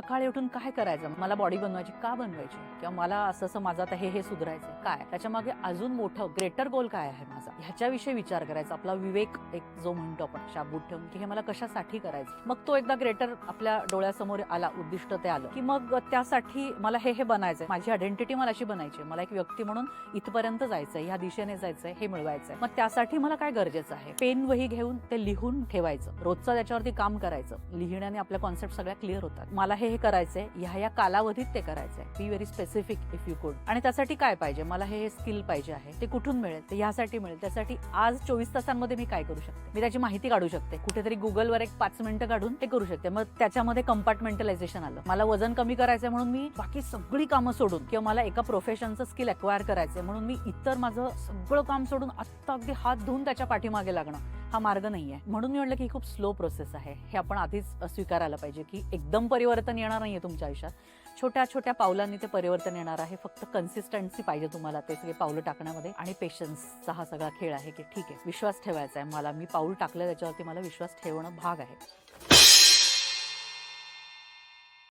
सकाळी उठून काय करायचं? मला बॉडी बनवायची का बनवायची? किंवा मला असं असं माझं आता हे हे सुधारायचं काय? त्याच्यामागे अजून मोठं ग्रेटर गोल काय आहे माझा? ह्याच्याविषयी विचार करायचा. आपला विवेक एक जो म्हणतो आपण शाबूत ठेवून की हे मला कशासाठी करायचं? मग तो एकदा ग्रेटर आपल्या डोळ्यासमोर आला उद्दिष्ट ते आलं. की मग त्यासाठी मला हे हे बनायचंय. माझी आयडेंटिटी मला अशी बनायची मला एक व्यक्ती म्हणून इथपर्यंत जायचंय ह्या दिशेने जायचंय हे मिळवायचंय. मग त्यासाठी मला काय गरजेचं आहे? पेन वही घेऊन ते लिहून ठेवायचं. रोजचं त्याच्यावरती काम करायचं. लिहिण्याने आपल्या कॉन्सेप्ट सगळ्या क्लिअर होतात. मला हे हे करायचंय ह्या या कालावधीत ते करायचंय. Be very specific if you could आणि त्यासाठी काय पाहिजे? मला हे स्किल पाहिजे आहे. ते कुठून मिळेल? ते ह्यासाठी मिळेल. त्यासाठी आज चोवीस तासांमध्ये मी काय करू शकते? मी त्याची माहिती काढू शकते. कुठेतरी गुगलवर एक पाच मिनिटं काढून ते करू शकते. मग त्याच्यामध्ये कंपार्टमेंटलायझेशन आलं. मला वजन कमी करायचंय म्हणून मी बाकी सगळी कामं सोडून किंवा मला एका प्रोफेशनचं स्किल अक्वायर करायचंय म्हणून मी इतर माझं सगळं काम सोडून आत्ता अगदी हात धुवून त्याच्या पाठीमागे लागणं. हा मार्ग नाही आहे म्हणून मी म्हटलं की खूप स्लो प्रोसेस आहे. हे आपण आधीच स्वीकारायला पाहिजे की एकदम परिवर्तन येणार नाहीये तुमच्या आयुष्यात. छोट्या छोट्या पावलांनी ते परिवर्तन येणार आहे. फक्त कन्सिस्टन्सी पाहिजे तुम्हाला ते सगळे पावलं टाकण्यामध्ये. आणि पेशन्सचा हा सगळा खेळ आहे की ठीक आहे विश्वास ठेवायचा आहे. मला मी पाऊल टाकलं त्याच्यावरती मला विश्वास ठेवणं भाग आहे.